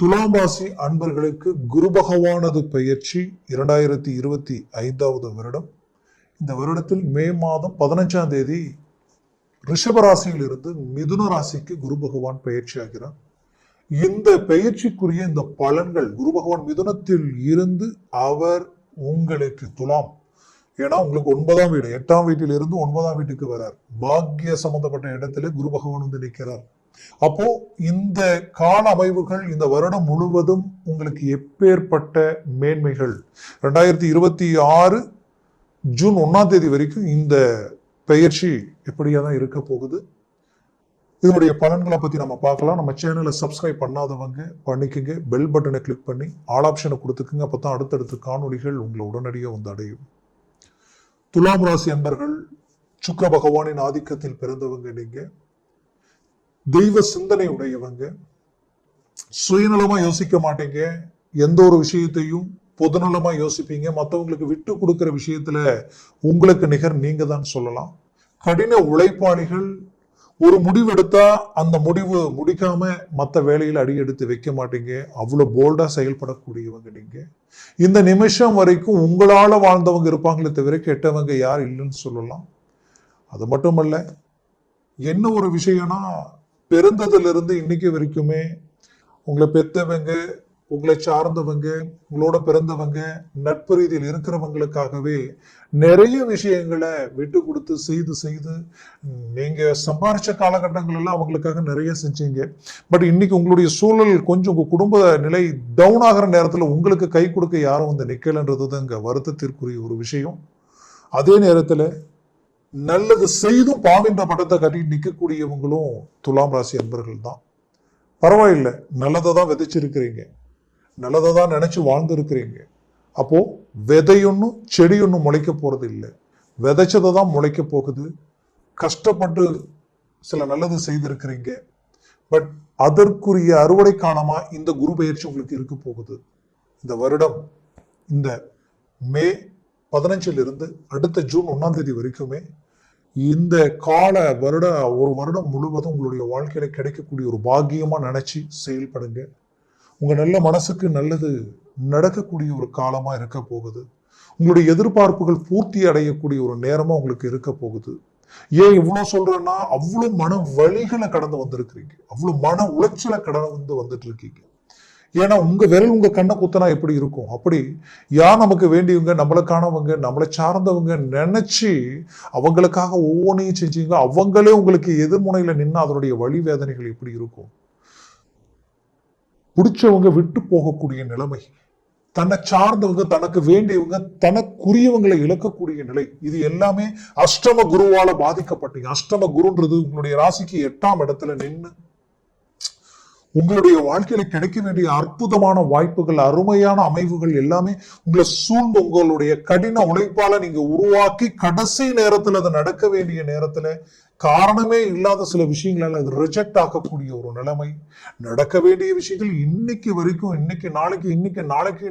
துலாம் ராசி அன்பர்களுக்கு குரு பகவானது பயிற்சி இரண்டாயிரத்தி இருபத்தி ஐந்தாவது வருடம். இந்த வருடத்தில் மே மாதம் பதினஞ்சாம் தேதி ரிஷபராசியிலிருந்து இருந்து மிதுன ராசிக்கு குரு பகவான் பயிற்சி ஆகிறார். இந்த பயிற்சிக்குரிய இந்த பலன்கள் குரு பகவான் மிதுனத்தில் இருந்து அவர் உங்களுக்கு துலாம். ஏன்னா உங்களுக்கு ஒன்பதாம் வீடு எட்டாம் வீட்டில் இருந்து ஒன்பதாம் வீட்டுக்கு வரார். பாக்கிய சம்பந்தப்பட்ட இடத்துல குரு பகவான் வந்து நிற்கிறார். அப்போ இந்த கால அமைவுகள் இந்த வருடம் முழுவதும் உங்களுக்கு எப்பேற்பட்ட மேன்மைகள்? ரெண்டாயிரத்தி இருபத்தி ஆறு ஜூன் ஒன்றாம் தேதி வரைக்கும் இந்த பெயர்ச்சி எப்படியா தான் இருக்க போகுது? இதனுடைய பலன்களை பற்றி நம்ம பார்க்கலாம். நம்ம சேனலை சப்ஸ்கிரைப் பண்ணாதவங்க பண்ணிக்கோங்க. பெல் பட்டனை கிளிக் பண்ணி ஆல் ஆப்ஷனை கொடுத்துக்குங்க. அப்போ தான் அடுத்தடுத்த காணொளிகள் உங்களை உடனடியாக வந்து அடையும். துலாம் ராசி அன்பர்கள் சுக்கர பகவானின் ஆதிக்கத்தில் பிறந்தவங்க நீங்கள் தெய்வ சிந்தனை உடையவங்க. சுயநலமா யோசிக்க மாட்டீங்க. எந்த ஒரு விஷயத்தையும் பொதுநலமா யோசிப்பீங்க. மற்றவங்களுக்கு விட்டு கொடுக்கிற விஷயத்துல உங்களுக்கு நிகர் நீங்க தான் சொல்லலாம். கடின உழைப்பாளிகள் ஒரு முடிவு எடுத்தா அந்த முடிவு முடிக்காம மற்ற வேலையில் அடி எடுத்து வைக்க மாட்டீங்க. அவ்வளோ போல்டா செயல்படக்கூடியவங்க நீங்க. இந்த நிமிஷம் வரைக்கும் உங்களால வாழ்ந்தவங்க இருப்பாங்களே தவிர கெட்டவங்க யார் இல்லைன்னு சொல்லலாம். அது மட்டுமல்ல என்ன ஒரு விஷயம்னா பிறந்ததுலேருந்து இன்னைக்கு வரைக்குமே உங்களை பெத்தவங்க உங்களை சார்ந்தவங்க உங்களோட பிறந்தவங்க நட்பு ரீதியில் இருக்கிறவங்களுக்காகவே நிறைய விஷயங்களை விட்டு கொடுத்து செய்து செய்து நீங்க சம்பாரிச்ச காலகட்டங்கள் எல்லாம் அவங்களுக்காக நிறைய செஞ்சீங்க. பட் இன்னைக்கு உங்களுடைய சூழல் கொஞ்சம் உங்க குடும்ப நிலை டவுன் ஆகிற நேரத்தில் உங்களுக்கு கை கொடுக்க யாரும் வந்து நிக்கலன்றது தான் இங்க வருத்தத்திற்குரிய ஒரு விஷயம். அதே நேரத்தில் நல்லது செய்தும் பாவின்ற படத்தை கட்டிட்டு நிற்கக்கூடியவங்களும் துலாம் ராசி அன்பர்கள் தான். பரவாயில்லை நல்லதை தான் விதைச்சிருக்கிறீங்க. நல்லதை தான் நினச்சி வாழ்ந்துருக்கிறீங்க. அப்போது விதையொன்னும் ஒன்றும் முளைக்க போகிறது இல்லை விதைச்சதை தான் முளைக்க போகுது. கஷ்டப்பட்டு சில நல்லது செய்திருக்கிறீங்க. பட் அதற்குரிய அறுவடை காலமா இந்த குரு பயிற்சி உங்களுக்கு இருக்க போகுது. இந்த வருடம் இந்த மே பதினஞ்சிலிருந்து அடுத்த ஜூன் ஒன்றாம் தேதி வரைக்குமே இந்த கால வருட ஒரு வருடம் முழுவதும் உங்களுடைய வாழ்க்கையில கிடைக்கக்கூடிய ஒரு பாக்கியமா நினைச்சு செயல்படுங்க. உங்க நல்ல மனசுக்கு நல்லது நடக்கக்கூடிய ஒரு காலமா இருக்க போகுது. உங்களுடைய எதிர்பார்ப்புகள் பூர்த்தி அடையக்கூடிய ஒரு நேரமா உங்களுக்கு இருக்க போகுது. ஏன் இவ்வளவு சொல்றேன்னா அவ்வளவு மன வழிகளை கடந்து வந்திருக்கிறீங்க. அவ்வளவு மன உளைச்சலை கடந்து வந்துட்டு இருக்கீங்க. ஏன்னா உங்க விரல் உங்க கண்ணை குத்தனா எப்படி இருக்கும்? அப்படி யார் நமக்கு வேண்டியவங்க? நம்மளுக்கானவங்க நம்மளை சார்ந்தவங்க நினைச்சு அவங்களுக்காக ஒவ்வொன்றையும் செஞ்சீங்க. அவங்களே உங்களுக்கு எதிர்முனையில் நின்று அதனுடைய வழி வேதனைகள் எப்படி இருக்கும்? பிடிச்சவங்க விட்டு போகக்கூடிய நிலைமை. தன்னை சார்ந்தவங்க தனக்கு வேண்டியவங்க தனக்குரியவங்களை இழக்கக்கூடிய நிலை. இது எல்லாமே அஷ்டம குருவால பாதிக்கப்பட்டீங்க. அஷ்டம குருன்றது உங்களுடைய ராசிக்கு எட்டாம் இடத்துல நின்று உங்களுடைய வாழ்க்கையில கிடைக்க வேண்டிய அற்புதமான வாய்ப்புகள் அருமையான அமைவுகள் எல்லாமே உங்களை சூழ்ந்து உங்களுடைய கடின உழைப்பால நீங்க உருவாக்கி கடைசி நேரத்துல அது நடக்க வேண்டிய நேரத்துல காரணமே இல்லாத சில விஷயங்களால அது ரிஜெக்ட் ஆகக்கூடிய ஒரு நிலைமை. நடக்க வேண்டிய விஷயங்கள் இன்னைக்கு வரைக்கும் இன்னைக்கு நாளைக்கு இன்னைக்கு நாளைக்கு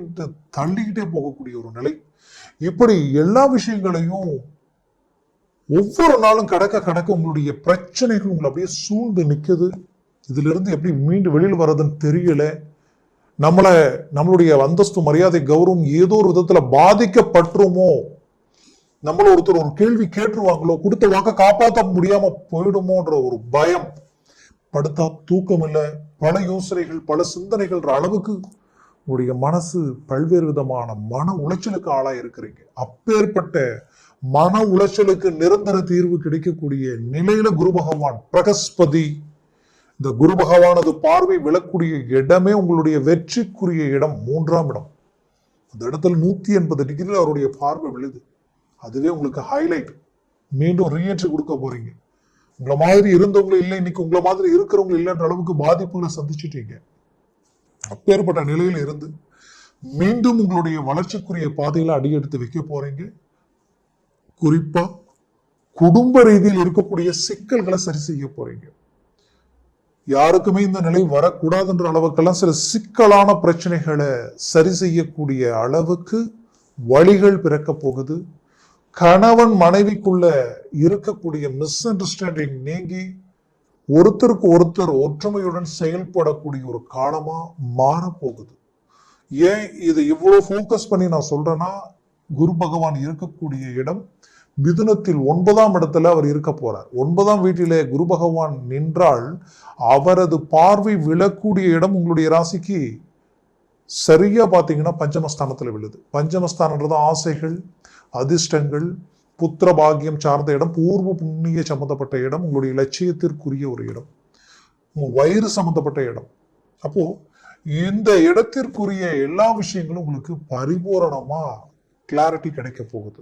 தள்ளிக்கிட்டே போகக்கூடிய ஒரு நிலை. இப்படி எல்லா விஷயங்களையும் ஒவ்வொரு நாளும் கடக்க கடக்க உங்களுடைய பிரச்சனைகள் உங்களை அப்படியே சூழ்ந்து நிற்குது இதிலிருந்து எப்படி மீண்டு வெளியில் வர்றதுன்னு தெரியல. நம்மளை நம்மளுடைய அந்தஸ்து மரியாதை கௌரவம் ஏதோ ஒரு விதத்தில் பாதிக்கப்பட்டுருமோ? நம்மள ஒருத்தர் ஒரு கேள்வி கேட்டுருவாங்களோ? கொடுத்த வாக்க காப்பாற்ற முடியாம போயிடுமோன்ற ஒரு பயம். படுத்தா தூக்கம் இல்லை. பல யோசனைகள் பல சிந்தனைகள்ன்ற அளவுக்கு உங்களுடைய மனசு பல்வேறு விதமான மன உளைச்சலுக்கு ஆளாக இருக்கிறீங்க அப்பேற்பட்ட மன உளைச்சலுக்கு நிரந்தர தீர்வு கிடைக்கக்கூடிய நிலையில குரு பகவான் பிரகஸ்பதி. இந்த குரு பகவானது பார்வை விழக்கூடிய இடமே உங்களுடைய வெற்றிக்குரிய இடம் மூன்றாம் இடம். அந்த இடத்துல நூத்தி எண்பது டிகிரியில் அவருடைய பார்வை விழுது. அதுவே உங்களுக்கு ஹைலைட் மீண்டும் ரீஎன்ட்ரி கொடுக்க போறீங்க. உங்களை மாதிரி இருந்தவங்களும் இல்லை இன்னைக்கு உங்களை மாதிரி இருக்கிறவங்க இல்லைன்ற அளவுக்கு பாதிப்புகளை சந்திச்சிட்டீங்க. அப்பேற்பட்ட நிலையில இருந்து மீண்டும் உங்களுடைய வளர்ச்சிக்குரிய பாதையில அடியெடுத்து வைக்க போறீங்க. குறிப்பா குடும்ப ரீதியில் இருக்கக்கூடிய சிக்கல்களை சரி செய்ய போறீங்க. யாருக்குமே இந்த நிலை வரக்கூடாதுன்ற அளவுக்கெல்லாம் சில சிக்கலான பிரச்சனைகளை சரி செய்யக்கூடிய அளவுக்கு வழிகள் பிறக்க போகுது. கணவன் மனைவிக்குள்ள இருக்கக்கூடிய மிஸ் அண்டர்ஸ்டாண்டிங் நீங்கி ஒருத்தருக்கு ஒருத்தர் ஒற்றுமையுடன் செயல்படக்கூடிய ஒரு காலமா மாறப்போகுது ஏன் இது இவ்வளவு ஃபோக்கஸ் பண்ணி நான் சொல்றேன்னா குரு பகவான் இருக்கக்கூடிய இடம் மிதுனத்தில் ஒன்பதாம் இடத்துல அவர் இருக்க போறார். ஒன்பதாம் வீட்டிலே குரு பகவான் நின்றால் அவரது பார்வை விழக்கூடிய இடம் உங்களுடைய ராசிக்கு சரியா பார்த்தீங்கன்னா பஞ்சமஸ்தானத்தில் விழுது. பஞ்சமஸ்தானன்றது ஆசைகள் அதிர்ஷ்டங்கள் புத்திர பாக்கியம் சார்ந்த இடம் பூர்வ புண்ணிய சம்பந்தப்பட்ட இடம் உங்களுடைய லட்சியத்திற்குரிய ஒரு இடம் உங்க வயிறு சம்பந்தப்பட்ட இடம். அப்போ இந்த இடத்திற்குரிய எல்லா விஷயங்களும் உங்களுக்கு பரிபூரணமா கிளாரிட்டி கிடைக்க போகுது.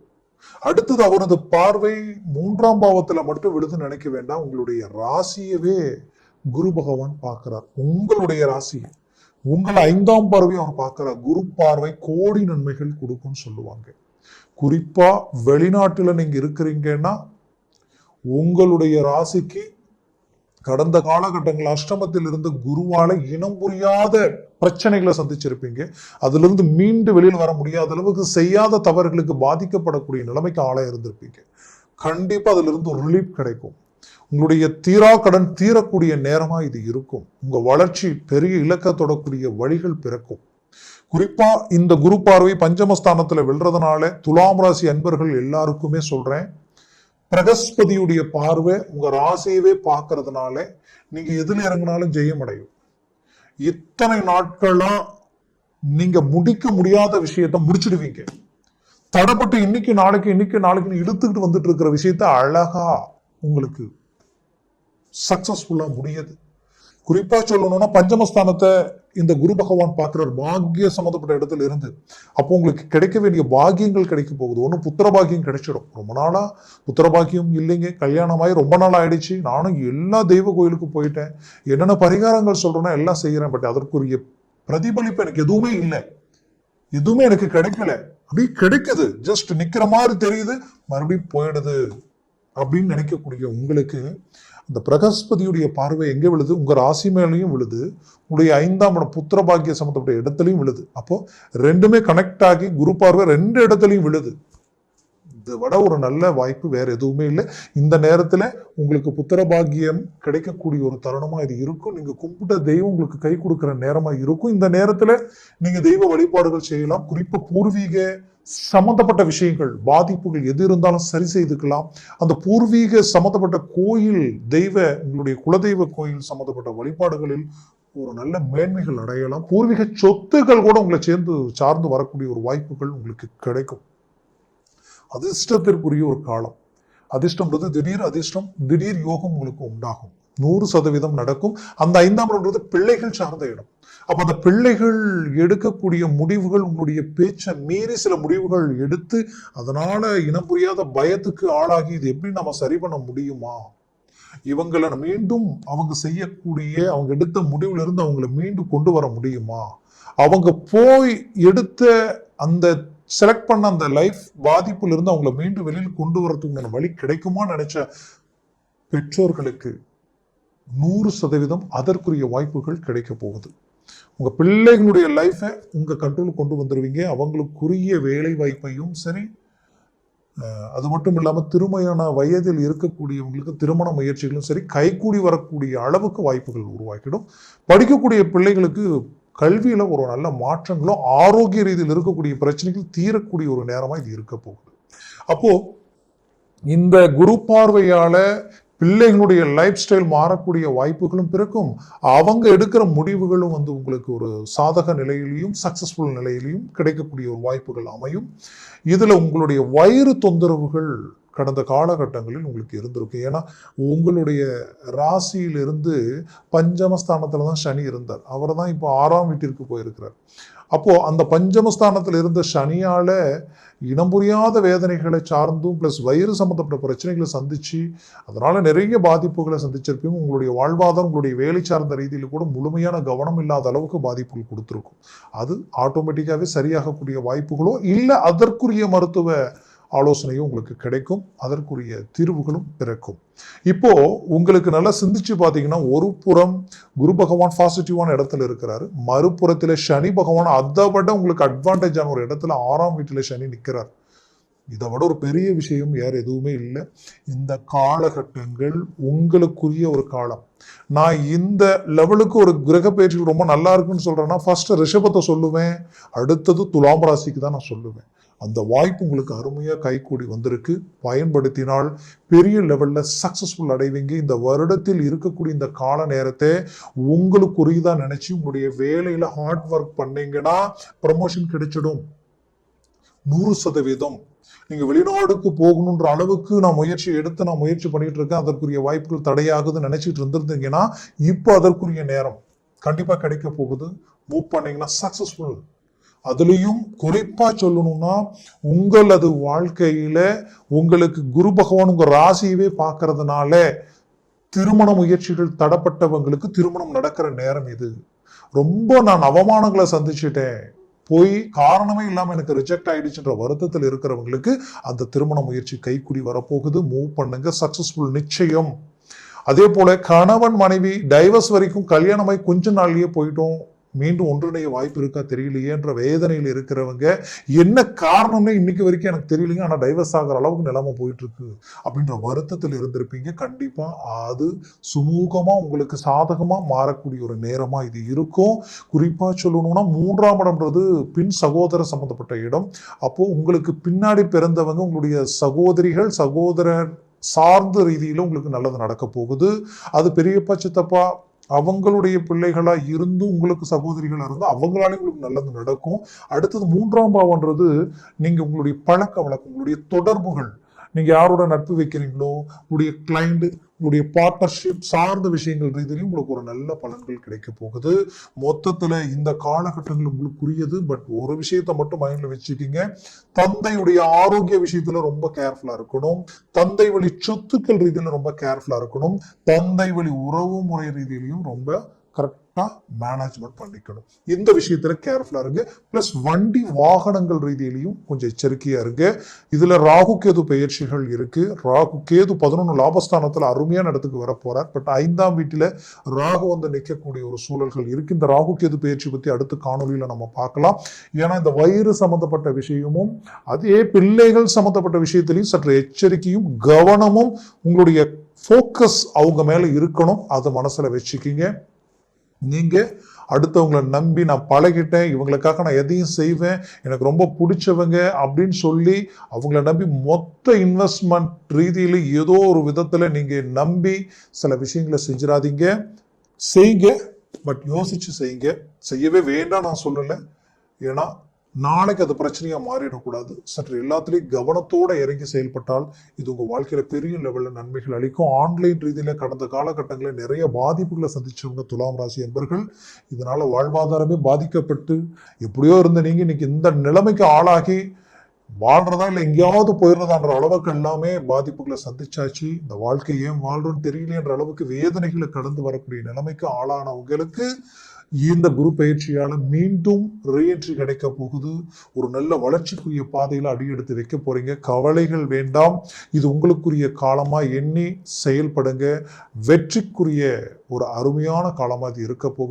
அடுத்தது அவரது பார்வை மூன்றாம் பாவத்தில் மட்டும் விழுதுன்னு நினைக்க வேண்டாம். உங்களுடைய ராசியவே குரு பகவான் பார்க்கிறார். உங்களுடைய ராசி. உங்களை ஐந்தாம் பார்வை அவர் பார்க்கிறார். குரு பார்வை கோடி நன்மைகள் கொடுக்கும்னு சொல்லுவாங்க. குறிப்பா வெளிநாட்டுல நீங்க இருக்கிறீங்கன்னா உங்களுடைய ராசிக்கு கடந்த காலகட்டங்கள் அஷ்டமத்தில் இருந்த குருவால இனம் புரியாத பிரச்சனைகளை சந்திச்சிருப்பீங்க. அதுல இருந்து மீண்டு வெளியில் வர முடியாத அளவுக்கு செய்யாத தவறுகளுக்கு பாதிக்கப்படக்கூடிய நிலைமைக்கு ஆளாக இருந்திருப்பீங்க. கண்டிப்பா அதுல இருந்து ஒரு ரிலீஃப் கிடைக்கும். உங்களுடைய தீரா கடன் தீரக்கூடிய நேரமா இது இருக்கும். உங்க வளர்ச்சி பெரிய இலக்க தொடக்கூடிய வழிகள் பிறக்கும். குறிப்பா இந்த குரு பார்வை பஞ்சமஸ்தானத்துல வெல்றதுனால துலாம் ராசி அன்பர்கள் எல்லாருக்குமே சொல்றேன். பிரகஸ்பதியுடைய பார்வை உங்க ராசியவே பார்க்கறதுனால நீங்க எதுல இறங்கினாலும் ஜெயம் அடையும். இத்தனை நாட்களா நீங்க முடிக்க முடியாத விஷயத்த முடிச்சிடுவீங்க. தடப்பட்டு இன்னைக்கு நாளைக்கு இன்னைக்கு நாளைக்குன்னு இழுத்துக்கிட்டு வந்துட்டு இருக்கிற விஷயத்த அழகா உங்களுக்கு சக்சஸ்ஃபுல்லா முடியுது. குறிப்பா சொல்லணும்னா பஞ்சமஸ்தானத்தை இந்த குரு பகவான் பார்க்கிறார் பாக்கிய சம்மந்தப்பட்ட இடத்துல இருந்து. அப்போ உங்களுக்கு கிடைக்க வேண்டிய பாக்கியங்கள் கிடைக்க போகுது. ஒன்று புத்திர பாக்கியம் கிடைச்சிடும். ரொம்ப நாளாக புத்திர பாக்கியம் இல்லைங்க. கல்யாணமாகி ரொம்ப நாள் ஆயிடுச்சு. நானும் எல்லா தெய்வ கோயிலுக்கும் போயிட்டேன். என்னென்ன பரிகாரங்கள் சொல்கிறேன்னா எல்லாம் செய்கிறேன் பட் அதற்குரிய பிரதிபலிப்பு எனக்கு எதுவுமே இல்லை. எதுவுமே எனக்கு கிடைக்கல. அப்படி கிடைக்குது. ஜஸ்ட் நிக்கிற மாதிரி தெரியுது. மறுபடியும் போயிடுது. அப்படின்னு நினைக்கக்கூடிய உங்களுக்கு அந்த பிரகஸ்பதியுடைய பார்வை எங்கே விழுது? உங்கள் ராசி மேலையும் விழுது. உங்களுடைய ஐந்தாம் இடம் புத்திர பாக்கிய சம்மந்தப்பட்ட இடத்துலையும் விழுது. அப்போது ரெண்டுமே கனெக்ட் ஆகி குரு பார்வை ரெண்டு இடத்துலையும் விழுது. இதை விட ஒரு நல்ல வாய்ப்பு வேறு எதுவுமே இல்லை. இந்த நேரத்தில் உங்களுக்கு புத்திர பாக்கியம் கிடைக்கக்கூடிய ஒரு தருணமாக இது இருக்கும். நீங்கள் கும்பிட்ட தெய்வம் உங்களுக்கு கை கொடுக்குற நேரமாக இருக்கும். இந்த நேரத்தில் நீங்கள் தெய்வ வழிபாடுகள் செய்யலாம். குறிப்பாக பூர்வீக சம்பந்தப்பட்ட விஷயங்கள் பாதிப்புகள் எது இருந்தாலும் சரி செய்துக்கலாம். அந்த பூர்வீக சம்பந்தப்பட்ட கோயில் தெய்வ உங்களுடைய குலதெய்வ கோயில் சம்பந்தப்பட்ட வழிபாடுகளில் ஒரு நல்ல மேன்மைகள் அடையலாம். பூர்வீக சொத்துக்கள் கூட உங்களை சேர்ந்து சார்ந்து வரக்கூடிய ஒரு வாய்ப்புகள் உங்களுக்கு கிடைக்கும். அதிர்ஷ்டத்திற்குரிய ஒரு காலம். அதிர்ஷ்டம்ன்றது திடீர் அதிர்ஷ்டம் திடீர் யோகம் உங்களுக்கு உண்டாகும். நூறு சதவீதம் நடக்கும். அந்த ஐந்தாம் பிள்ளைகள் சார்ந்த இடம். அப்போ அந்த பிள்ளைகள் எடுக்கக்கூடிய முடிவுகள் உங்களுடைய பேச்சை மீறி சில முடிவுகள் எடுத்து அதனால இனம் புரியாத பயத்துக்கு ஆளாகி இது எப்படி நம்ம சரி பண்ண முடியுமா? இவங்களை மீண்டும் அவங்க செய்யக்கூடிய அவங்க எடுத்த முடிவுல இருந்து அவங்கள மீண்டும் கொண்டு வர முடியுமா? அவங்க போய் எடுத்த அந்த செலக்ட் பண்ண அந்த லைஃப் பாதிப்புல இருந்து அவங்கள மீண்டும் வெளியில் கொண்டு வரதுக்கான வழி கிடைக்குமா நினைச்ச பெற்றோர்களுக்கு நூறு சதவீதம் அதற்குரிய வாய்ப்புகள் கிடைக்க போகுது. உங்கள் பிள்ளைகளுடைய லைஃப்பை உங்கள் கண்ட்ரோல் கொண்டு வந்துடுவீங்க அவங்களுக்குரிய வேலை வாய்ப்பையும் சரி அது மட்டும் இல்லாமல் திருமையான வயதில் இருக்கக்கூடியவங்களுக்கு திருமண முயற்சிகளும் சரி கைகூடி வரக்கூடிய அளவுக்கு வாய்ப்புகள் உருவாக்கிடும். படிக்கக்கூடிய பிள்ளைகளுக்கு கல்வியில் ஒரு நல்ல மாற்றங்களும் ஆரோக்கிய ரீதியில் இருக்கக்கூடிய பிரச்சனைகள் தீரக்கூடிய ஒரு நேரமாக இது இருக்க போகுது. அப்போது இந்த குரு பார்வையால் பிள்ளைகளுடைய லைஃப் ஸ்டைல் மாறக்கூடிய வாய்ப்புகளும் பிறக்கும். அவங்க எடுக்கிற முடிவுகளும் வந்து உங்களுக்கு ஒரு சாதக நிலையிலையும் சக்சஸ்ஃபுல் நிலையிலையும் கிடைக்கக்கூடிய ஒரு வாய்ப்புகள் அமையும். இதில் உங்களுடைய வயிறு தொந்தரவுகள் கடந்த காலகட்டங்களில் உங்களுக்கு இருந்திருக்கும் ஏன்னா உங்களுடைய ராசியிலிருந்து பஞ்சமஸ்தானத்தில் தான் சனி இருந்தார். அவர் தான் இப்போ ஆறாம் வீட்டிற்கு போயிருக்கிறார். அப்போது அந்த பஞ்சமஸ்தானத்தில் இருந்த சனியால் இனம் புரியாத வேதனைகளை சார்ந்தும் பிளஸ் வயிறு சம்மந்தப்பட்ட பிரச்சனைகளை சந்தித்து அதனால் நிறைய பாதிப்புகளை சந்திச்சிருப்பையும் உங்களுடைய வாழ்வாதாரம் உங்களுடைய வேலை சார்ந்த ரீதியில் கூட முழுமையான கவனம் இல்லாத அளவுக்கு பாதிப்புகள் கொடுத்துருக்கும். அது ஆட்டோமேட்டிக்காகவே சரியாகக்கூடிய வாய்ப்புகளோ இல்லை அதற்குரிய மருத்துவ ஆலோசனையும் உங்களுக்கு கிடைக்கும். அதற்குரிய தீர்வுகளும் பிறக்கும். இப்போ உங்களுக்கு நல்லா சிந்திச்சு பார்த்தீங்கன்னா ஒரு புறம் குரு பகவான் பாசிட்டிவான இடத்துல இருக்கிறாரு. மறுபுறத்தில் சனி பகவான் அதை விட உங்களுக்கு அட்வான்டேஜான ஒரு இடத்துல ஆறாம் வீட்டில் சனி நிற்கிறார் இதை விட ஒரு பெரிய விஷயம் வேறு எதுவுமே இல்லை. இந்த காலகட்டங்கள் உங்களுக்குரிய ஒரு காலம். நான் இந்த லெவலுக்கு ஒரு கிரக பயிற்சி ரொம்ப நல்லா இருக்குன்னு சொல்கிறேன்னா ஃபஸ்ட்டு ரிஷபத்தை சொல்லுவேன். அடுத்தது துலாம் ராசிக்கு தான் நான் சொல்லுவேன். அந்த வாய்ப்பு உங்களுக்கு அருமையாக கைகூடி வந்திருக்கு. பயன்படுத்தினால் பெரிய லெவலில் சக்ஸஸ்ஃபுல் அடைவீங்க. இந்த வருடத்தில் இருக்கக்கூடிய இந்த கால நேரத்தை உங்களுக்குரியதாக நினச்சி உங்களுடைய வேலையில் ஹார்ட் ஒர்க் பண்ணீங்கன்னா ப்ரமோஷன் கிடைச்சிடும். நூறு சதவீதம். நீங்கள் வெளிநாடுக்கு போகணுன்ற அளவுக்கு நான் முயற்சி எடுத்து நான் முயற்சி பண்ணிட்டு இருக்கேன். அதற்குரிய வாய்ப்புகள் தடையாகுதுன்னு நினைச்சிட்டு இருந்திருந்தீங்கன்னா இப்போ அதற்குரிய நேரம் கண்டிப்பாக கிடைக்க போகுது. மூவ் பண்ணீங்கன்னா சக்ஸஸ்ஃபுல் அதுலேயும் குறிப்பாக சொல்லணும்னா உங்களது வாழ்க்கையில் உங்களுக்கு குரு பகவான் உங்கள் ராசியவே பார்க்கறதுனால திருமண முயற்சிகள் தடப்பட்டவங்களுக்கு திருமணம் நடக்கிற நேரம் இது. ரொம்ப நான் அவமானங்களை சந்திச்சிட்டேன். போய் காரணமே இல்லாமல் எனக்கு ரிஜெக்ட் ஆயிடுச்சுன்ற வருத்தத்தில் இருக்கிறவங்களுக்கு அந்த திருமண முயற்சி கைக்குடி வரப்போகுது. மூவ் பண்ணுங்க. சக்சஸ்ஃபுல் நிச்சயம். அதே போல கணவன் மனைவி டைவர்ஸ் வரைக்கும் கல்யாணமாய் கொஞ்ச நாள்லயே போயிட்டோம். மீண்டும் ஒன்றிணைய வாய்ப்பு இருக்கா தெரியலையேன்ற வேதனையில் இருக்கிறவங்க என்ன காரணம்னு இன்னைக்கு வரைக்கும் எனக்கு தெரியலைங்க. ஆனால் டைவர்ஸ் ஆகிற அளவுக்கு நிலமை போயிட்டு இருக்கு அப்படின்ற வருத்தத்தில் இருந்திருப்பீங்க. கண்டிப்பாக அது சுமூகமாக உங்களுக்கு சாதகமாக மாறக்கூடிய ஒரு நேரமாக இது இருக்கும். குறிப்பாக சொல்லணும்னா மூன்றாம் இடம்ன்றது பின் சகோதர சம்மந்தப்பட்ட இடம். அப்போது உங்களுக்கு பின்னாடி பிறந்தவங்க உங்களுடைய சகோதரிகள் சகோதரர் சார்ந்த ரீதியில் உங்களுக்கு நல்லது நடக்க போகுது. அது பெரியப்பா சித்தப்பா அவங்களுடைய பிள்ளைகளா இருந்தும் உங்களுக்கு சகோதரிகளா இருந்தால் அவங்களாலே உங்களுக்கு நல்லது நடக்கும். அடுத்தது மூன்றாம் பாவம்ன்றது நீங்க உங்களுடைய பழக்க வழக்கம் உங்களுடைய தொடர்புகள். நீங்க யாரோட நட்பு வைக்கிறீங்களோ உங்களுடைய கிளைண்ட் உங்களுடைய பார்ட்னர்ஷிப் சார்ந்த விஷயங்கள் ரீதியிலையும் உங்களுக்கு ஒரு நல்ல பலன்கள் கிடைக்க போகுது. மொத்தத்தில் இந்த காலகட்டங்கள் உங்களுக்குரியது பட் ஒரு விஷயத்தை மட்டும் மைண்டில் வச்சுக்கிங்க. தந்தையுடைய ஆரோக்கிய விஷயத்துல ரொம்ப கேர்ஃபுல்லாக இருக்கணும். தந்தை வழி சொத்துக்கள் ரீதியில் ரொம்ப கேர்ஃபுல்லாக இருக்கணும். தந்தை வழி உறவு முறை ரீதியிலையும் ரொம்ப கரெக்ட் மேனேஜ்மெண்ட் பண்ணிக்கணும். இந்த விஷயத்துல கேர்ஃபுல்லா இருங்க. பிளஸ் வண்டி வாகனங்கள் ரீதியிலையும் கொஞ்சம் எச்சரிக்கையா இருங்க. இதுல ராகு கேது பயிற்சிகள் இருக்கு. ராகு கேது பதினொன்று லாபஸ்தானத்துல அருமையான இடத்துக்கு வர போறார். பட் ஐந்தாம் வீட்டில ராகு வந்து நிற்கக்கூடிய ஒரு சூழல்கள் இருக்கு. இந்த ராகு கேது பயிற்சி பத்தி அடுத்த காணொலியில நம்ம பார்க்கலாம். ஏன்னா இந்த வயிறு சம்பந்தப்பட்ட விஷயமும் அதே பிள்ளைகள் சம்பந்தப்பட்ட விஷயத்திலையும் சற்று எச்சரிக்கையும் கவனமும் உங்களுடைய ஃபோக்கஸ் அவங்க மேல இருக்கணும். அதை மனசுல வச்சுக்கிங்க. நீங்கள் அடுத்தவங்களை நம்பி நான் பழகிட்டேன் இவங்களுக்காக நான் எதையும் செய்வேன் எனக்கு ரொம்ப பிடிச்சவங்க அப்படின்னு சொல்லி அவங்கள நம்பி மொத்த இன்வெஸ்ட்மெண்ட் ரீதியில ஏதோ ஒரு விதத்தில் நீங்கள் நம்பி சில விஷயங்களை செஞ்சிடாதீங்க. செய்யுங்க பட் யோசிச்சு செய்யுங்க. செய்யவே வேண்டாம் நான் சொல்லலை. ஏன்னா நாளைக்கு அது பிரச்சனையாக மாறிடக்கூடாது. சற்று எல்லாத்துலேயும் கவனத்தோடு இறங்கி செயல்பட்டால் இது உங்கள் வாழ்க்கையில் பெரிய லெவலில் நன்மைகள் அளிக்கும். ஆன்லைன் ரீதியில் கடந்த காலகட்டங்களில் நிறைய பாதிப்புகளை சந்திச்சவங்க துலாம் ராசி என்பர்கள். இதனால் வாழ்வாதாரமே பாதிக்கப்பட்டு எப்படியோ இருந்த நீங்கள் இன்னைக்கு இந்த நிலைமைக்கு ஆளாகி வாழ்றதா இல்லை எங்கேயாவது போயிடுறதான்ற அளவுக்கு எல்லாமே பாதிப்புகளை சந்திச்சாச்சு. இந்த வாழ்க்கை ஏன் வாழ்றோன்னு தெரியலையன்ற அளவுக்கு வேதனைகளை கடந்து வரக்கூடிய நிலைமைக்கு ஆளானவங்களுக்கு இந்த குரு பயிற்சியால மீண்டும் ரீஎன்ட்ரி கிடைக்க போகுது. ஒரு நல்ல வளர்ச்சிக்குரிய பாதையில் அடியெடுத்து வைக்க போறீங்க. கவலைகள் வேண்டாம். இது உங்களுக்குரிய காலமா எண்ணி செயல்படுங்க. வெற்றிக்குரிய ஒரு அருமையான காலமா இது இருக்க போகுது.